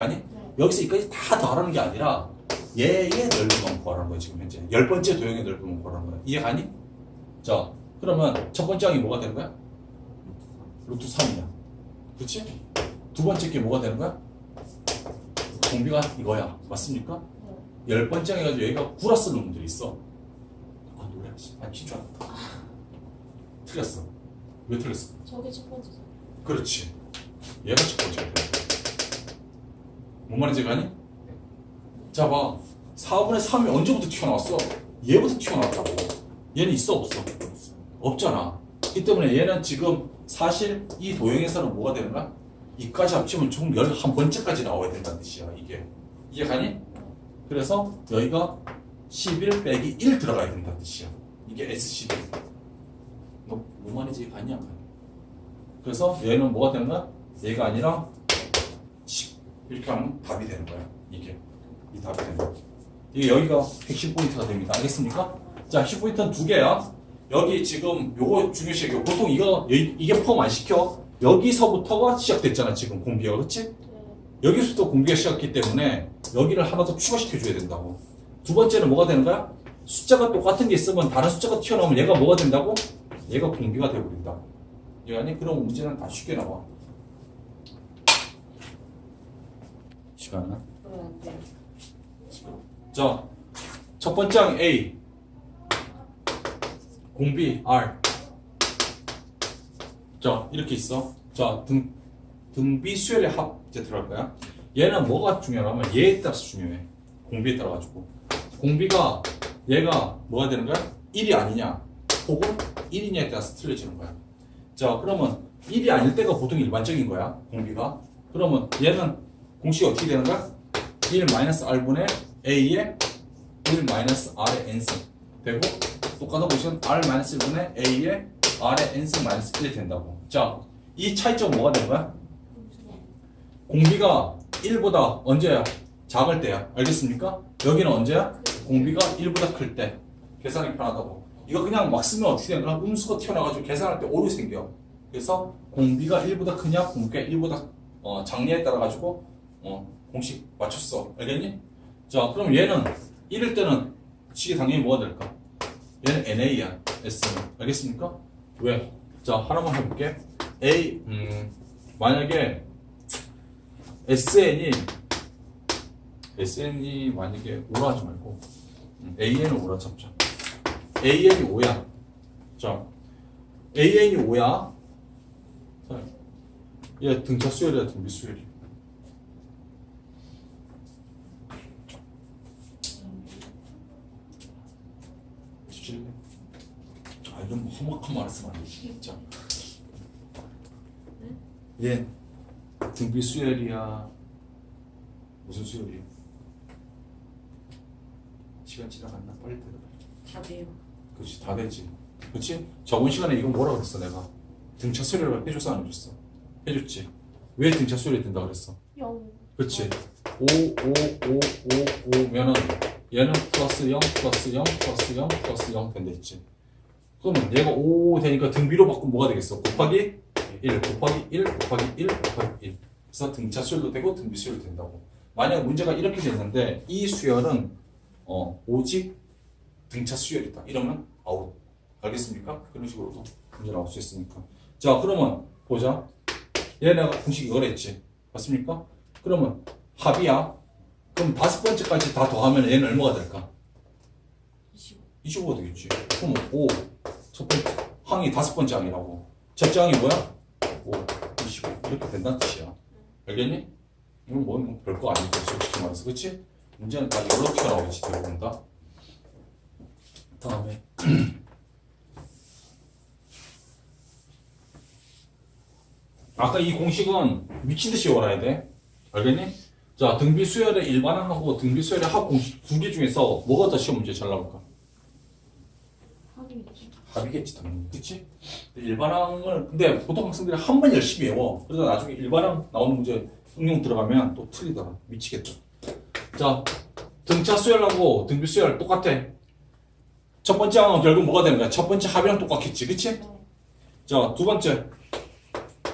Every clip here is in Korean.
아니? 네. 여기서 여기까지 다 더하라는 게 아니라 얘의 넓음만 구하라는 거야 지금 현재 열 번째 도형의 넓음만 구하라는 거야 이해 가 니? 자 그러면 첫 번째 항이 뭐가 되는 거야? 루트 3이야 그치? 두 번째 게 뭐가 되는 거야? 공비가 이거야 맞습니까? 네. 열 번째 항 해가지고 여기가 구라 쓰는 놈들이 있어 아 놀라지 아 진짜 틀렸어 왜 틀렸어? 저게 첫 번째죠. 그렇지. 얘가 첫 번째가 돼. 뭔 말인지 가니? 자 봐. 4분의 3이 언제부터 튀어나왔어? 얘부터 튀어나왔다고. 얘는 있어 없어? 없잖아. 이 때문에 얘는 지금 사실 이 도형에서는 뭐가 되는 거야? 이까지 합치면 총 11번째까지 나와야 된다는 뜻이야 이게. 이해 가니? 그래서 여기가 11 빼기 1 들어가야 된다는 뜻이야. 이게 S11. 너, 뭔 말인지 가니? 그래서 얘는 뭐가 되는 거야? 얘가 아니라 10 이렇게 하면 답이 되는 거야 이게 이 답이 되는 거야 이게 여기가 핵심 포인트가 됩니다 알겠습니까? 자 핵심 포인트는 두 개야 여기 지금 요거 중요시 여기 보통 이거 이- 이게 포함 안 시켜 여기서부터가 시작됐잖아 지금 공비가 그렇지? 네. 여기서부터 공비가 시작했기 때문에 여기를 하나 더 추가시켜 줘야 된다고 두 번째는 뭐가 되는 거야? 숫자가 똑같은 게 있으면 다른 숫자가 튀어나오면 얘가 뭐가 된다고? 얘가 공비가 돼버린다 이 아니 그런 문제는 다 쉽게 나와. 안 돼요. 자, 첫 번째 항 A, 공비 R. 자, 이렇게 있어. 자, 등 등비 수열의 합 이제 들어갈 거야. 얘는 뭐가 중요하냐면 얘에 따라서 중요해. 공비에 따라 가지고. 공비가 얘가 뭐가 되는 거야? 1이 아니냐, 혹은 1이냐에 따라서 틀려지는 거야. 자, 그러면 1이 아닐 때가 보통 일반적인 거야, 공비가. 그러면 얘는 공식이 어떻게 되는 거야? 1 마이너스 r분의 a의 1 마이너스 r의 n승 되고 똑같은 공식은 r 마이너스 1분의 a의 r의 n승 마이너스 1이 된다고. 자, 이 차이점 뭐가 되는 거야? 공비가 1보다 언제야? 작을 때야. 알겠습니까? 여기는 언제야? 공비가 1보다 클 때. 계산하기 편하다고. 이거 그냥 막 쓰면 어떻게 거야? 음수가 튀어나와가지고 계산할 때 오류 생겨. 그래서 공비가 1보다 크냐, 공비가 1보다 어, 작냐에 따라 가지고 어, 공식 맞췄어. 알겠니? 자, 그럼 얘는 1일 때는 식이 당연히 뭐가 될까? 얘는 NA야. S는. 알겠습니까? 왜? 자, 하나만 해볼게. A, 음, 만약에 SN이 SN이 만약에 5라 하지 말고 음, AN을 5라 잡자. AN이 5야. 자, AN이 5야. 자, 얘 등차 수열이야, 등비 수열이. 진짜. 아, 이런 험악한 말을 쓰면 안 돼, 진짜. 얘 등비 수열이야. 무슨 수열이야? 시간 지나갔나? 빨리 들어봐. 답이에요. 그렇지 다 되지 그렇지? 저번 시간에 이거 뭐라 그랬어 내가 등차 수리를 해줬어 안 해줬어? 해줬지 왜 등차 수리 된다 그랬어? 영. 그렇지 5 5 5 5 5면은 얘는 플러스 0 플러스 0 플러스 0 플러스 0 된다 했지 그러면 얘가 5 되니까 등비로 바꾸면 뭐가 되겠어? 곱하기 1 곱하기 1 곱하기 1 곱하기 1 그래서 등차 수열도 되고 등비 수열도 된다고 만약 문제가 이렇게 됐는데 이 수열은 어, 오직 등차 수열이다. 이러면 아웃. 알겠습니까? 그런 식으로도 문제 나올 수 있으니까. 자, 그러면 보자. 얘 내가 공식 이걸 했지. 맞습니까? 그러면 합이야. 그럼 다섯 번째까지 다 더하면 얘는 얼마가 될까? 25. 25가 되겠지. 그럼 5. 첫 번째 항이 다섯 번째 항이라고. 첫째 항이 뭐야? 5, 25. 이렇게 된다는 뜻이야. 알겠니? 이건 뭐 별거 아니고 솔직히 말해서. 그치? 문제는 다 이걸로 튀어나오겠지. 대부분 다. 다음에 아까 이 공식은 미친 듯이 외워놔야 돼. 알겠니? 자, 등비 수열의 일반항하고 등비 수열의 합 공식 두 개 중에서 뭐가 더 시험 문제 잘 나올까? 합이겠죠. 합이겠지 당연히. 그치? 일반항을 근데 보통 학생들이 한 번 열심히 외워. 그러다 나중에 일반항 나오는 문제 응용 들어가면 또 틀리더라. 미치겠다. 자, 등차 수열하고 등비 수열 똑같아. 첫 번째 항은 결국 뭐가 되는 거야? 첫 번째 합이랑 똑같겠지. 그치? 네. 자, 두 번째.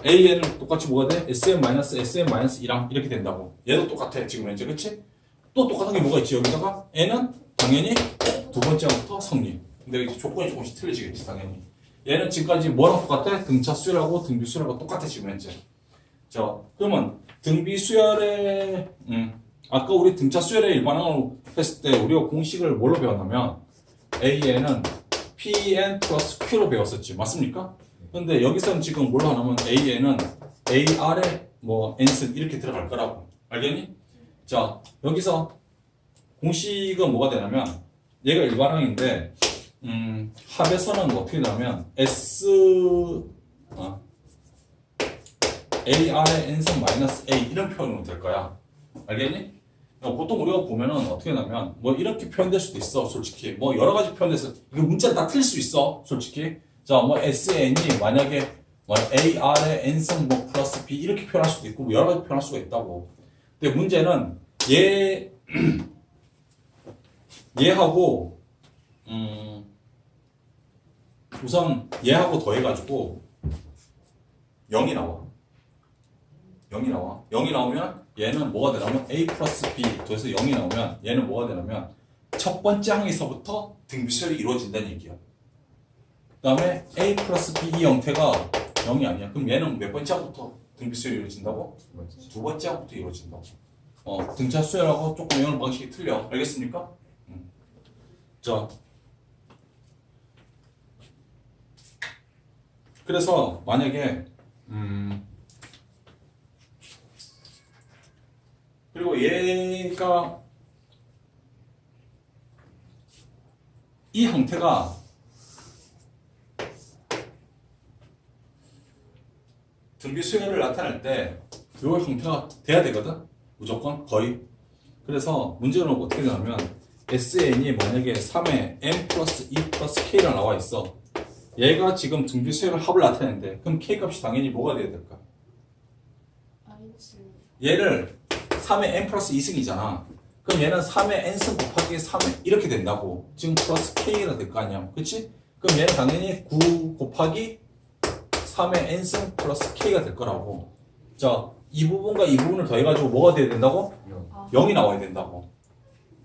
AN은 똑같이 뭐가 돼? SM 마이너스 SM 마이너스 2랑 이렇게 된다고. 얘도 똑같아 지금 현재 그치? 또 똑같은 게 뭐가 있지 여기다가 N은 당연히 두 번째부터 성립. 근데 이제 조건이 조금씩 틀려지겠지 당연히. 얘는 지금까지 뭐랑 똑같아? 등차 수열하고 등비 수열하고 똑같아 지금 현재. 자 그러면 등비 수열의 음, 아까 우리 등차 수열의 일반항으로 했을 때 우리가 공식을 뭘로 배웠냐면 AN은 PN 플러스 Q로 배웠었지 맞습니까? 근데 여기서는 지금 뭘로 하냐면 AN은 AR에 뭐 N승 이렇게 들어갈 거라고 알겠니? 자 여기서 공식은 뭐가 되냐면 얘가 일반항인데 음, 합에서는 뭐 어떻게 되냐면 S 어, AR의 N승 마이너스 A 이런 표현으로 될 거야 알겠니? 야, 보통 우리가 보면은 어떻게 하냐면 뭐 이렇게 표현될 수도 있어 솔직히 뭐 여러 가지 표현돼서 이거 문자를 다 틀릴 수 있어 솔직히 자 뭐 SN이 만약에 뭐 AR의 N승 뭐 플러스 B 이렇게 표현할 수도 있고 뭐 여러 가지 표현할 수가 있다고. 근데 문제는 얘 얘하고 음 우선 얘하고 더해가지고 0이 나와. 0이 나와. 0이 나오면 얘는 뭐가 되냐면 a 플러스 b. 더해서 0이 나오면 얘는 뭐가 되냐면 첫 번째 항에서부터 등비수열이 이루어진다는 얘기야 그 다음에 a 플러스 b 이 형태가 0이 아니야 그럼 얘는 몇 번째 항부터 등비수열이 이루어진다고? 두 번째 항부터 이루어진다고 어, 등차 수열하고 조금 외우는 방식이 틀려 알겠습니까? 음. 자 그래서 만약에 음 그리고 얘가 이 형태가 등비 수열을 나타낼 때이 형태가 돼야 되거든 무조건 거의 그래서 문제는 어떻게 되냐면 SN이 만약에 3에 n 플러스 2 플러스 k가 나와 있어 얘가 지금 등비 수열을 합을 나타내는데 그럼 k 값이 당연히 뭐가 돼야 될까? 얘를 3의 n 플러스 2승이잖아. 그럼 얘는 3의 n승 곱하기 3의 이렇게 된다고. 지금 플러스 k가 될 거 아니야. 그치? 그럼 얘는 당연히 9 곱하기 3의 n승 플러스 k가 될 거라고. 자, 이 부분과 이 부분을 더해가지고 뭐가 돼야 된다고? 아, 0이 나와야 된다고.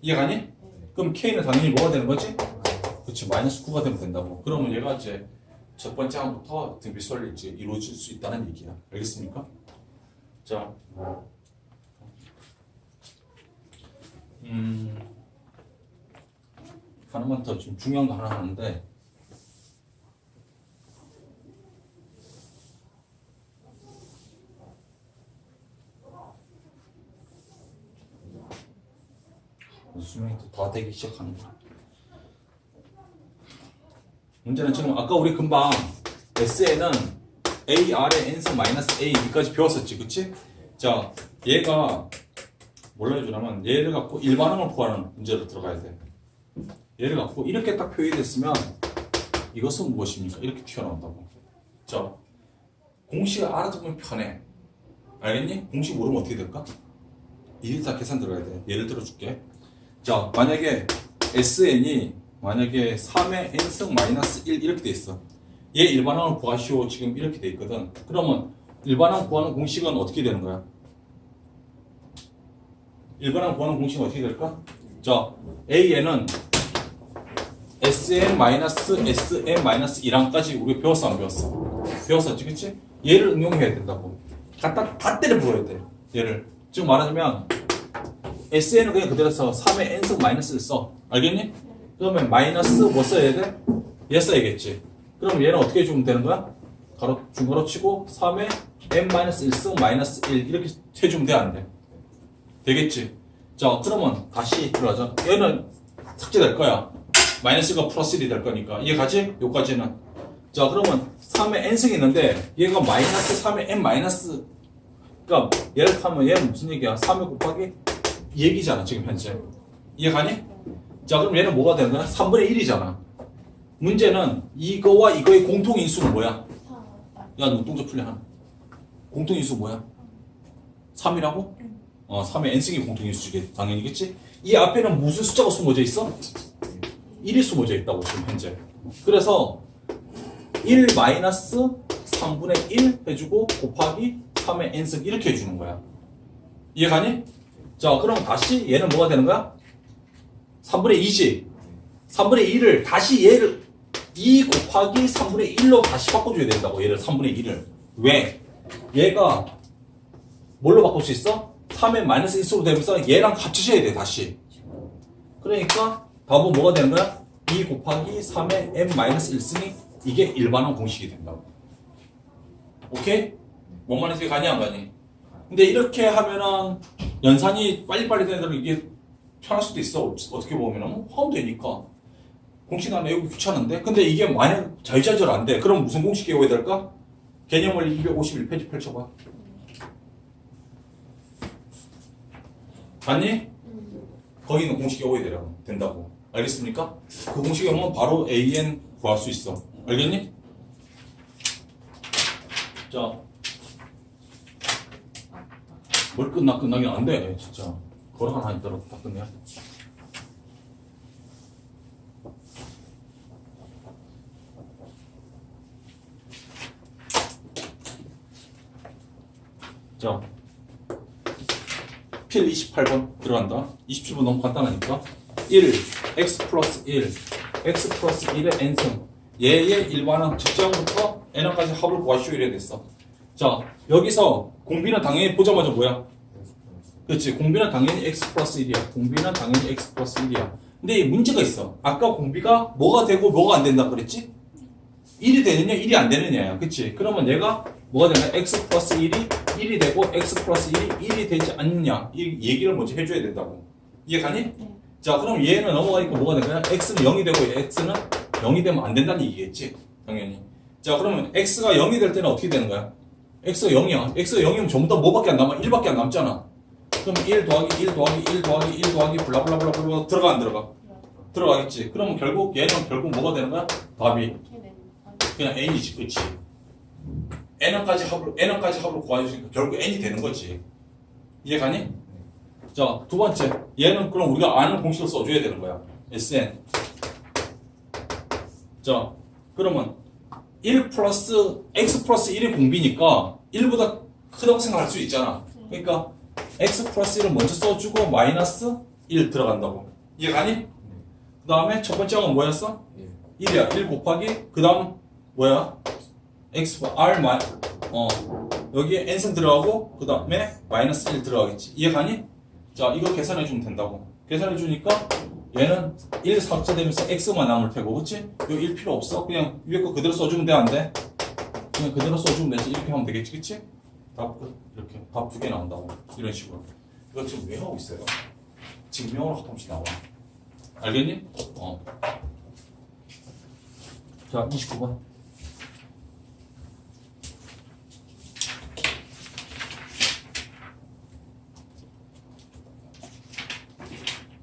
이해가니? 그럼 k는 당연히 뭐가 되는 거지? 그치, 마이너스 9가 되면 된다고. 그러면 얘가 이제 첫 번째 항부터 등비수열이 이제 이루어질 수 있다는 얘기야. 알겠습니까? 자, 음, 하나만 더좀 중요한 거 하나 하는데, 수명이 또다 되기 시작하는 거야. 문제는 지금 아까 우리 금방 SN은 A, R의 N승 마이너스 A, B까지 배웠었지, 그치? 자, 얘가 뭘로 해주냐면 얘를 갖고 일반항을 구하는 문제로 들어가야 돼. 얘를 갖고 이렇게 딱 표현이 됐으면 이것은 무엇입니까? 이렇게 튀어나온다고. 자, 공식을 알아두면 편해. 알겠니? 공식 모르면 어떻게 될까? 일이 다 계산 들어가야 돼. 예를 들어 줄게. 자, 만약에 SN이 만약에 3의 n승 마이너스 1 이렇게 돼 있어. 얘 일반항을 구하시오 지금 이렇게 돼 있거든. 그러면 일반항 구하는 공식은 어떻게 되는 거야? 일반항 구하는 공식은 어떻게 될까? 자, AN은 SN 마이너스 1항까지 우리 배웠어 안 배웠어? 배웠었지, 그치? 얘를 응용해야 된다고. 갖다 다 때려 부어야 돼. 얘를. 지금 말하자면 SN은 그냥 그대로 써. 3의 n승 마이너스를 써. 알겠니? 그러면 마이너스 뭐 써야 돼? 얘 써야겠지. 그럼 얘는 어떻게 주면 되는 거야? 가로 중괄호 치고 3의 n 마이너스 1승 마이너스 1 이렇게 해주면 돼 안 돼? 되겠지. 자 그러면 다시 들어가자. 얘는 삭제될 거야. 마이너스가 플러스 1이 될 거니까 이해가지? 요까지는. 자 그러면 3의 n승이 있는데 얘가 마이너스 3의 n 마이너스 그러니까 얘를 하면 얘는 무슨 얘기야? 3의 곱하기 이 얘기잖아 지금 현재. 이해가니? 자 그럼 얘는 뭐가 되는 거야? 3분의 1이잖아. 문제는 이거와 이거의 공통인수는 뭐야? 야 눈동자 풀려. 공통인수 뭐야? 3이라고? 어 3의 n승이 공통인수지 당연히겠지? 이 앞에는 무슨 숫자가 숨어져 있어? 1이 숨어져 있다고 지금 현재. 그래서 1 마이너스 3분의 1 해주고 곱하기 3의 n승 이렇게 해주는 거야. 이해가니? 자, 그럼 다시 얘는 뭐가 되는 거야? 3분의 2지. 3분의 1을 다시 얘를 2 곱하기 3분의 1로 다시 바꿔줘야 된다고. 얘를 3분의 1을. 왜? 얘가 뭘로 바꿀 수 있어? 3의 마이너스 1수로 되면서 얘랑 합치셔야 돼, 다시. 그러니까 답은 뭐가 되는 거야? 2 곱하기 3의 n 마이너스 1승이 이게 일반항 공식이 된다고. 오케이? 뭔 말인지 가니 안 가니? 근데 이렇게 하면은 연산이 빨리빨리 되는 대로 이게 편할 수도 있어. 어- 어떻게 보면은 뭐 하면 되니까. 공식 안 외우기 귀찮은데? 근데 이게 만약 자유자재로 안 돼. 그럼 무슨 공식 외워야 될까? 개념을 251페이지 펼쳐봐. 봤니? 음. 거기 있는 공식 외워야 되라고. 된다고. 알겠습니까? 그 공식 외우면 바로 AN 구할 수 있어. 알겠니? 자. 뭘 끝나 끝나긴 안 돼. 진짜. 걸어 하나 있더라도 다 끝내야 돼. 자. 필 28번 들어간다. 27번 너무 간단하니까. 1, x 플러스 1, x 플러스 1의 n승. 얘의 일반항 직장부터 n항까지 합을 구하시오 이래 됐어. 자, 여기서 공비는 당연히 보자마자 뭐야? 그렇지. 공비는 당연히 x 플러스 1이야. 공비는 당연히 x 플러스 1이야. 근데 이 문제가 있어. 아까 공비가 뭐가 되고 뭐가 안 된다 그랬지? 1이 되느냐, 1이 안 되느냐야. 그치? 그러면 얘가 뭐가 되냐? x 플러스 1이 1이 되고 x 플러스 1이 1이 되지 않느냐. 이 얘기를 먼저 해줘야 된다고. 이해 가니? 네. 자, 그럼 얘는 넘어가니까 뭐가 되냐? x는 0이 되고 x는 0이 되면 안 된다는 얘기겠지? 당연히. 자, 그러면 x가 0이 될 때는 어떻게 되는 거야? X가 0이야. x가 0이면 전부 다 뭐밖에 안 남아? 1밖에 안 남잖아. 그럼 1 더하기 1 더하기 1 더하기 1 더하기 블라블라블라블라 들어가 안 들어가? 들어가겠지. 그러면 결국 얘는 결국 뭐가 되는 거야? 답이 그냥 n이지, 그치? n까지 합으로 n까지 합으로 구해주니까 결국 n이 되는 거지. 이해가니? 자, 두 번째. 얘는 그럼 우리가 아는 공식을 써줘야 되는 거야. sn. 자, 그러면 1 플러스 x 플러스 1이 공비니까 1보다 크다고 생각할 수 있잖아. 그러니까 x 플러스 1을 먼저 써주고 마이너스 1 들어간다고. 이해가니? 그 다음에 첫 번째 항은 뭐였어? 1이야. 1 곱하기 그 다음 뭐야? x r 마어 여기에 n승 들어가고 그 다음에 마이너스 1 들어가겠지. 이해가니? 자 이거 계산해 주면 된다고. 계산해 주니까 얘는 1 삭제되면서 x만 남을 테고 그치? 여기 1 필요 없어. 그냥 위에 거 그대로 써주면 돼 안 돼? 그냥 그대로 써주면 되지. 이렇게 하면 되겠지 그치? 답 끝. 이렇게 답 두 개 나온다고. 이런 식으로. 이거 지금 왜 하고 있어요? 증명으로 가끔씩 나와. 알겠니? 어. 자, 29번.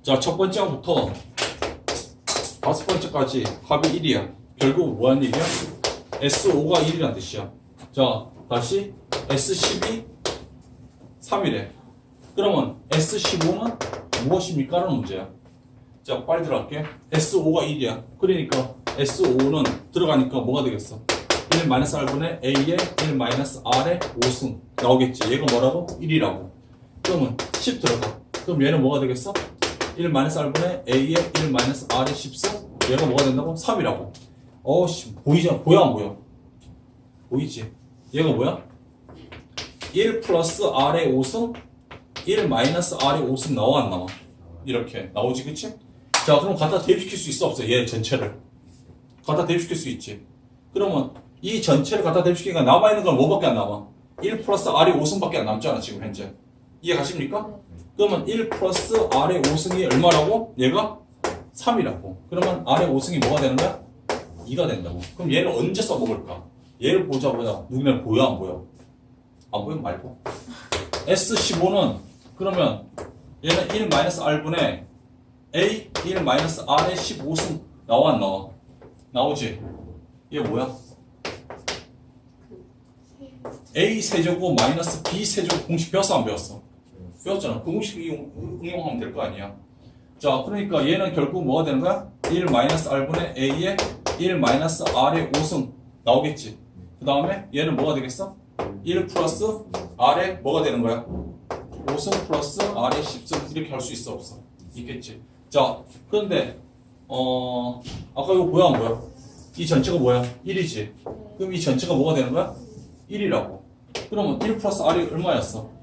자, 첫 번째부터 다섯 번째까지 합이 1이야. 결국 뭐하는 얘기야? S5가 1이란 뜻이야. 자, 다시 S12 3이래. 그러면 S15는 무엇입니까? 라는 문제야. 자, 빨리 들어갈게. S5가 1이야. 그러니까 S5는 들어가니까 뭐가 되겠어? 1 마이너스 R분의 A의 1 마이너스 R의 5승 나오겠지. 얘가 뭐라고? 1이라고. 그러면 10 들어가. 그럼 얘는 뭐가 되겠어? 1 마이너스 R분의 A의 1 마이너스 R의 10승 얘가 뭐가 된다고? 3이라고. 어씨 보이지? 보여 안 보여? 보이지? 얘가 뭐야? 1 플러스 R의 5승 1 마이너스 R의 5승 나와 안 나와? 이렇게 나오지 그치? 자 그럼 갖다 대입시킬 수 있어 없어? 얘 전체를 갖다 대입시킬 수 있지 그러면 이 전체를 갖다 대입시키니까 남아있는 건 뭐밖에 안 남아? 1 플러스 R의 5승밖에 안 남잖아 지금 현재 이해 가십니까? 그러면 1 플러스 R의 5승이 얼마라고? 얘가 3이라고 그러면 R의 5승이 뭐가 되는 거야? 2가 된다고 그럼 얘를 언제 써먹을까? 얘를 보자 보자 누구나 보여 안 보여? 안 보여 말고 S15는 그러면 얘는 1 마이너스 R분의 A 1 마이너스 R의 15승 나와 안 나와? 나오지? 얘 뭐야? 세 A 세제곱 마이너스 B 세제곱 공식 배웠어 안 배웠어? 배웠잖아. 그 공식 이용, 응용하면 될 거 아니야. 자, 그러니까 얘는 결국 뭐가 되는 거야? 1 마이너스 R분의 A의 1 마이너스 R의 5승 나오겠지? 그 다음에 얘는 뭐가 되겠어? 1 플러스 R에 뭐가 되는 거야? 5승 플러스 R에 10승 이렇게 할 수 있어 없어? 있겠지. 자, 그런데 어 아까 이거 뭐야 안 보여? 이 전체가 뭐야? 1이지. 그럼 이 전체가 뭐가 되는 거야? 1이라고. 그러면 1 플러스 R이 얼마였어?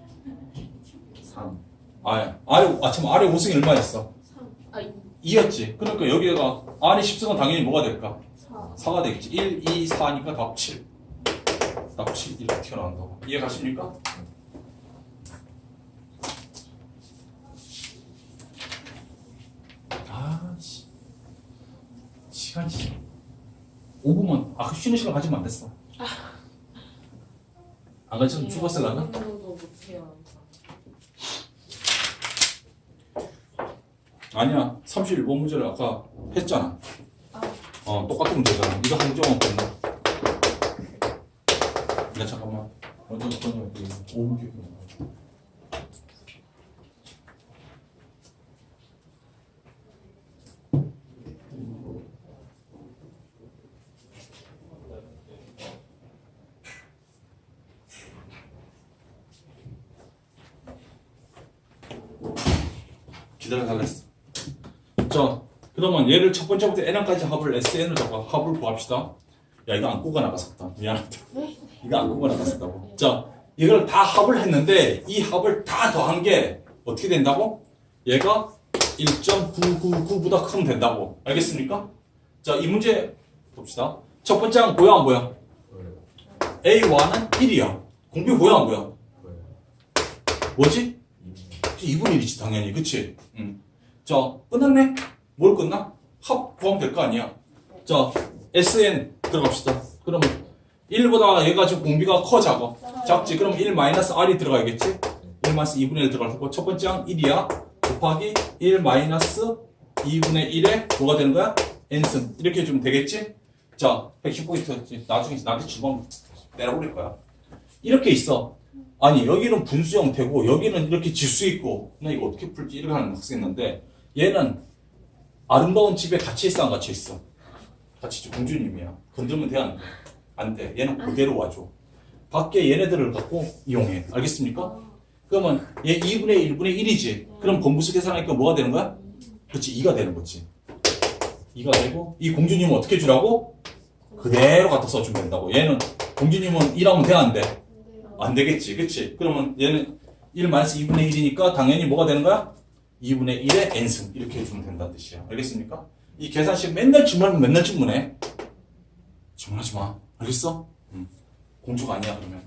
3 아, R이, 아, 참, R의 5승이 얼마였어? 3. 아, 2. 2였지. 그러니까 여기가 R의 10승은 당연히 뭐가 될까? 4. 4가 되겠지. 1, 2, 4니까 답 7. 답 7 이렇게 튀어나온다고. 이해 가십니까? 아, 씨. 시간이. 5분만, 아, 그 쉬는 시간 가지면 안 됐어. 안 가지면 죽었을라나? 정도 못해요. 아니야. 31번 문제를 아까 했잖아. 아. 어, 똑같은 문제잖아. 이거 한정은 없겠네. 야, 잠깐만. 5분 기억 기다려달라 했어. 자, 그러면 얘를 첫 번째부터 n까지 합을 SN을 잡아 합을 구합시다. 야, 이거 안고가 나갔었다. 미안하다. 이거 안고가 나갔었다고. 자, 이걸 다 합을 했는데 이 합을 다 더한 게 어떻게 된다고? 얘가 1.999보다 크면 된다고. 알겠습니까? 자, 이 문제 봅시다. 첫 번째 항 보여 안 보여? 보여요 A1은 1이야. 공비 보여 안 보여? 보여요 뭐지? 2분의 1이지 당연히 그치? 응. 자 끝났네? 뭘 끝나? 합 구하면 될 거 아니야 자 SN 들어갑시다 그러면 1보다 얘가 지금 공비가 커 작아 작지? 그럼 1 마이너스 R이 들어가야겠지? 1 마이너스 2분의 1 들어갈 거고 첫 번째 항 1이야 곱하기 1 마이너스 2분의 1에 뭐가 되는 거야? N승 이렇게 해주면 되겠지? 자 110포인트 나중에 나한테 주먹 내려버릴 거야 이렇게 있어 아니 여기는 분수 형태고 여기는 이렇게 질 수 있고 나 이거 어떻게 풀지 이렇게 하는 학생 있는데 얘는 아름다운 집에 같이 있어 안 같이 있어 같이 있죠 공주님이야 건들면 돼 안 돼? 안 돼. 얘는 그대로 와줘 밖에 얘네들을 갖고 이용해 알겠습니까? 그러면 얘 2분의 1분의 1이지 그럼 공부수 계산하니까 뭐가 되는 거야? 그렇지 2가 되는 거지 2가 되고 이 공주님은 어떻게 주라고? 그대로 갖다 써주면 된다고 얘는 공주님은 1하면 돼 안 돼? 안 되겠지, 그치? 그러면 얘는 1 마이너스 2분의 1이니까 당연히 뭐가 되는 거야? 2분의 1의 n승 이렇게 해주면 된다는 뜻이야. 알겠습니까? 이 계산식 맨날 질문하면 맨날 질문해. 질문하지 마. 알겠어? 응. 공주가 아니야 그러면.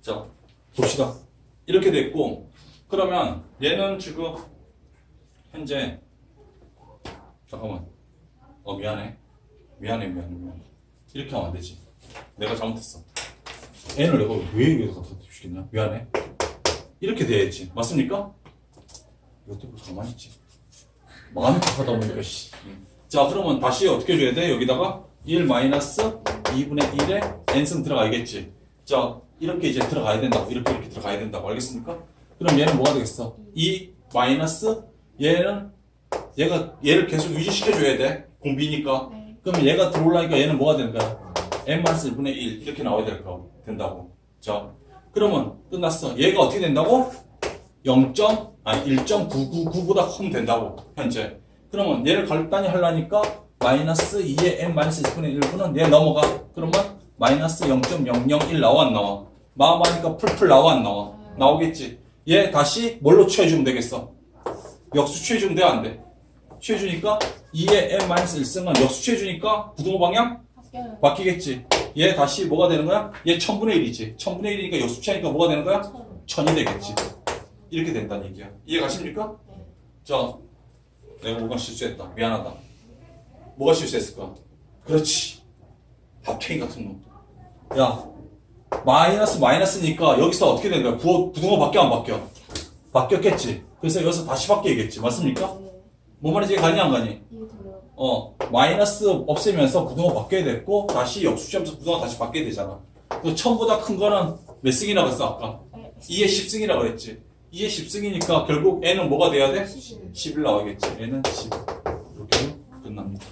자, 봅시다. 이렇게 됐고 그러면 얘는 지금 현재 잠깐만. 어 미안해. 미안해 미안해 미안해. 이렇게 하면 안 되지. 내가 잘못했어. N을 내가 왜 여기서 갖다 시켰냐? 미안해. 이렇게 돼야지. 맞습니까? 이것도 가만히 있지. 마음이 급하다 보니까, 씨. 자, 그러면 다시 어떻게 줘야 돼? 여기다가 1 마이너스 2분의 1에 n승 들어가야겠지. 자, 이렇게 이제 들어가야 된다고. 이렇게 이렇게 들어가야 된다고. 알겠습니까? 그럼 얘는 뭐가 되겠어? 2 마이너스 얘는 얘가 얘를 계속 유지시켜줘야 돼. 공비니까. 네. 그러면 얘가 들어올라니까 얘는 뭐가 되는 거야? n-1분의 1 이렇게 나와야 될 거, 된다고. 자, 그러면 끝났어. 얘가 어떻게 된다고? 0. 아니 1.999보다 커면 된다고 현재. 그러면 얘를 간단히 하려니까 마이너스 2의 n-1분의 1분은 얘 넘어가. 그러면 마이너스 0.001 나와 안 나와? 마음하니까 풀풀 나와 안 나와? 나오겠지. 얘 다시 뭘로 취해주면 되겠어? 역수 취해주면 돼 안 돼? 취해주니까 2의 n-1승은 역수 취해주니까 부등호 방향 바뀌어요. 바뀌겠지. 얘 다시 뭐가 되는 거야? 얘 1000분의 1이지. 1000분의 1이니까 역수치하니까 뭐가 되는 거야? 처음. 1000이 되겠지. 이렇게 된다는 얘기야. 이해 가십니까? 네. 자, 내가 뭐가 실수했다. 미안하다. 뭐가 실수했을까? 그렇지. 밥탱이 같은 놈. 야, 마이너스 마이너스니까 여기서 어떻게 된 거야? 부, 부등호 바뀌어 안 바뀌어? 바뀌었겠지. 그래서 여기서 다시 바뀌어야겠지. 맞습니까? 네. 뭐 말인지 가니 안 가니? 이해돼요. 어, 마이너스 없애면서 부등호 바뀌어야 됐고, 다시 역수치하면서 부등호 다시 바뀌어야 되잖아. 그 1000보다 큰 거는 몇 승이라고 했어, 아까? 네. 2의 10승이라고 그랬지. 2의 10승이니까 결국 n은 뭐가 돼야 돼? 10. 11 나오겠지. n은 10. 이렇게 끝납니다.